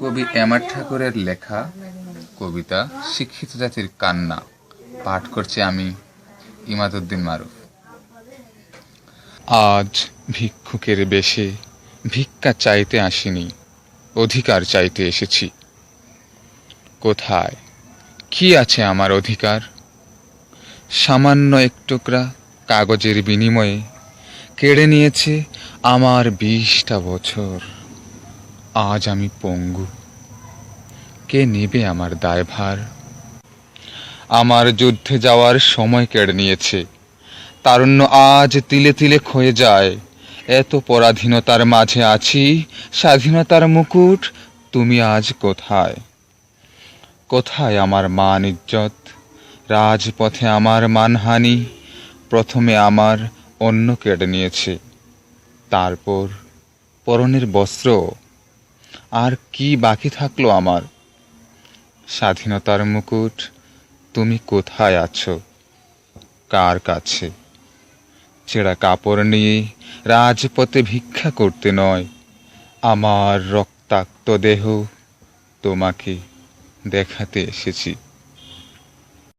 কবি এমার ঠাকুরের লেখা, কবিতা, শিক্ষিত জাতির কান্না, পাঠ করছি আমি ইমাদুদ্দিন মারুফ। আজ ভিক্ষুকের বেশে ভিক্ষা চাইতে আসিনি, অধিকার চাইতে এসেছি। কোথায়? কি আছে আমার অধিকার? সামান্য একটুকরা কাগজের বিনিময়ে কেড়ে নিয়েছে আমার বিশটা বছর। আজ আমি পঙ্গু। কে নেবে আমার দায়ভার? আমার যুদ্ধে যাওয়ার সময় কেড়ে নিয়েছে। তারুণ্য আজ তিলে তিলে ক্ষয়ে যায়। এত পরাধীনতার মাঝে আছি, স্বাধীনতার মুকুট, তুমি আজ কোথায়? কোথায় আমার মান ইজ্জত? রাজপথে আমার মানহানি, প্রথমে আমার অন্য কেড়ে নিয়েছে। তারপর পরনের বস্ত্র আর কি বাকি থাকল আমার? স্বাধীনতার মুকুট তুমি কোথায় আছো? কার কাছে? ছেঁড়া কাপড় নিয়ে রাজপথে ভিক্ষা করতে নয়। আমার রক্তাক্ত দেহ তোমাকে দেখাতে এসেছি।